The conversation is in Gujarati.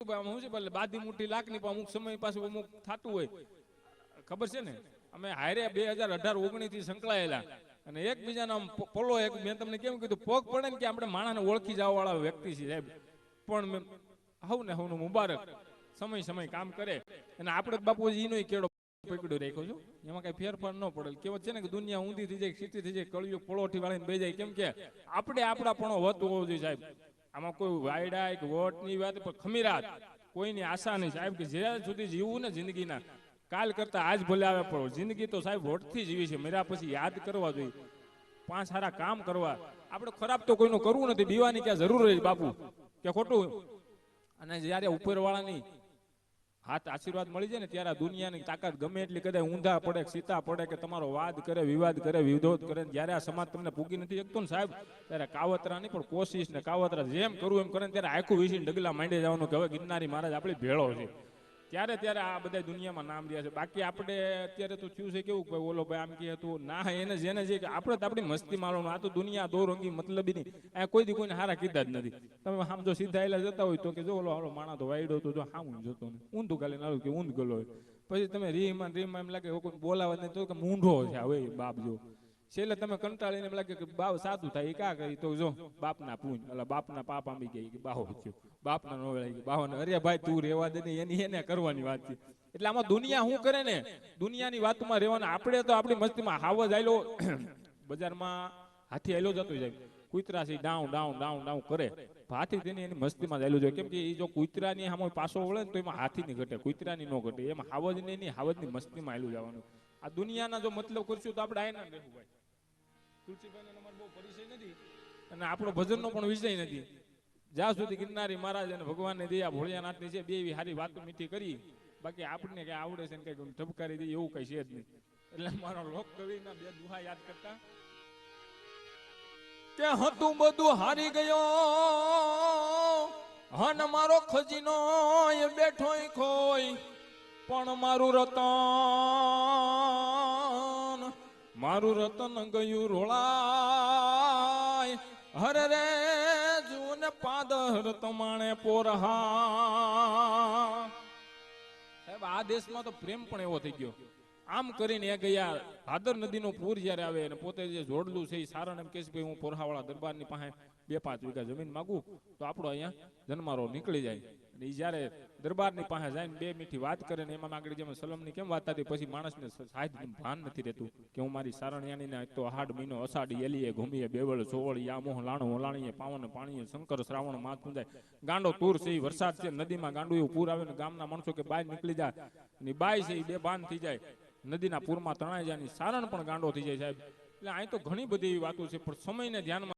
આમ મોટી લાખ પણ અમુક સમય પાછું અમુક થતું હોય. ખબર છે ને? અમે હારે બે હજાર અઢાર, ઓગણીસથી સંકળાયેલા. અને એકબીજાના પોલો એક, મેં તમને કેમ કીધું, પોગ પડે ને કે આપણે માણસને ઓળખી જવા વાળા વ્યક્તિ છે પણ હવ ને હવનું મુબારક. સમય સમય કામ કરે. અને આપણે બાપુજી એનો કેળો પકડ્યો રાખ્યો છું. એમાં કઈ ફેરફાર ન પડે. કેવત છે ને કે દુનિયા ઊંધી થઈ જાય સીધી થઈ જાય કળિયું પોળોઠી વાળીને બે જાય. કેમ કે આપણે આપણા પણ વત હોવો જોઈએ સાહેબ. આમાં કોઈ વાયડા કે વોટની વાત, પણ ખમીરાત. કોઈની આશા નહીં સાહેબ, કે જ્યાં સુધી જીવવું ને જિંદગીના, કાલ કરતા આજ ભલે આવે, પણ જિંદગી તો સાહેબ વોટથી જીવી છે. મેરા પછી યાદ કરવા જોઈએ. પાંચ સારા કામ કરવા. આપણે ખરાબ તો કોઈનું કરવું નથી. બીવાની ક્યાં જરૂર જ બાપુ? કે ખોટું? અને જ્યારે ઉપરવાળાની હાથ આશીર્વાદ મળી જાય ને ત્યારે દુનિયાની તાકાત ગમે એટલી કદાચ ઊંધા પડે સીતા પડે કે તમારો વાદ કરે, વિવાદ કરે, વિરોધ કરે જયારે આ સમાજ તમને પૂગી નથી શકતો ને સાહેબ, ત્યારે કાવતરા નહીં, પણ કોશિશ ને કાવતરા જેમ કરવું એમ કરે ત્યારે આખું વિસીને ડગલા માંડી જવાનું કે હવે ગિરનારી મહારાજ આપણી ભેળો છે. ત્યારે ત્યારે આ બધા દુનિયામાં નામ રહ્યા છે. બાકી આપણે અત્યારે તો થયું છે કેવું ભાઈ ઓલો ભાઈ આમ કહે તો, ના, એને જેને જે આપણે તો આપણી મસ્તી મારવાનું, આ તો દુનિયા દો રંગી મતલબી નહીં. આ કોઈ દી કોઈને હારા કીધા જ નથી. તમે આમ જો સીધા એલા જતા હોય, તો કે જો ઓલો હાલો માણા તો વાયડો તો જો હામું જતો ઊંધું કાલે નાલું કે ઊંધ ગલો પછી તમે રીમાં રીમાં એમ લાગે બોલાવા નહીં, તો કે મૂંઢો છે હવે બાપ જો. છેલ્લે તમે કંટાળીને એમ લાગે કે બાપ સાદું થાય, એ કા કરી તો જો, બાપના પૂંજ એટલે બાપના પાપ આંબી ગયા કે બાહો થયો. બાપના નો વેળાઈ ગયો બાહોને અરે ભાઈ, તું રેવા દે ને, એની એને કરવાની વાત છે. એટલે આમાં દુનિયા શું કરે ને? દુનિયાની વાતમાં રહેવાનું. આપણે તો આપણી મસ્તીમાં હાવ જ બજારમાં હાથી આયલો જતો જાય કૂતરા છે, ડાઉન ડાઉન ડાઉન ડાઉન કરે. હાથી તેની એની મસ્તીમાં જ જોઈએ કેમ કે એ જો કૂતરાની સામે પાછો વળે ને તો એમાં હાથીની ઘટે, કૂતરાની ન ઘટે. એમાં હાવજ ને એની હાવજની મસ્તીમાં આવેલું જવાનું. આ દુનિયાના જો મતલબ કરશું તો આપણે આયના રહેવું, ભાઈ. તુલસીભાઈને અમારો બહુ પરિચય નથી. અને આપણો ભજનનો પણ વિષય નથી. જ્યાં સુધી ગિરનારી મહારાજ અને ભગવાનની દયા ભોળિયાનાથની છે બે એવી સારી વાતો મીઠી કરી. બાકી આપણને કઈ આવડે છે ને કઈ ઠપકારી દે એવું કઈ છે જ નહીં. એટલે મારો લોક કવિના બે દુહા યાદ કરતા. કે હતું બધું હારી ગયો. હન મારો ખજીનો એ બેઠો ખોઈ પણ મારું રતન મારું રતન ગયું રોળાય. હરે રે જૂન પાદર તમાણે પોરહા સાહેબ, આ દેશમાં તો પ્રેમ પણ એવો થઈ ગયો. આમ કરીને એ ગયા ભાદર નદીનો પૂર જ્યારે આવે અને પોતે જે જોડલું છે એ સારણ એમ કહે છે કે હું પોરહાવાળા દરબારની પાસે બે પાંચ વીઘા જમીન માંગુ, તો આપણો અહીંયા જન્મારો નીકળી જાય. અને એ જ્યારે દરબારની પાસે જાય બે મીઠી વાત કરે ને એમાં આગળ જેમ સલમની કેમ વાત હતી પછી માણસને સાહેબ ભાન નથી રહેતું કે હું મારી સારણિયાની તો હાડ મહિનો અષાઢી એલીએ, ઘૂમીએ, બેવળ ચોવળ યામોહ લાણો ઓલાણીએ પાવન, પાણીએ, શંકર, શ્રાવણ માથ પૂંજાય ગાંડો તૂર છે વરસાદ છે, નદીમાં ગાંડું એવું પૂર આવે ને ગામના માણસો કે બાય નીકળી જાય અને બાય છે બે બાંધ થઈ જાય. નદીના પૂરમાં તણાઈ જાય સારણ પણ ગાંડો થઈ જાય સાહેબ. એટલે અહીં તો ઘણી બધી એવી વાતો છે, પણ સમયને ધ્યાનમાં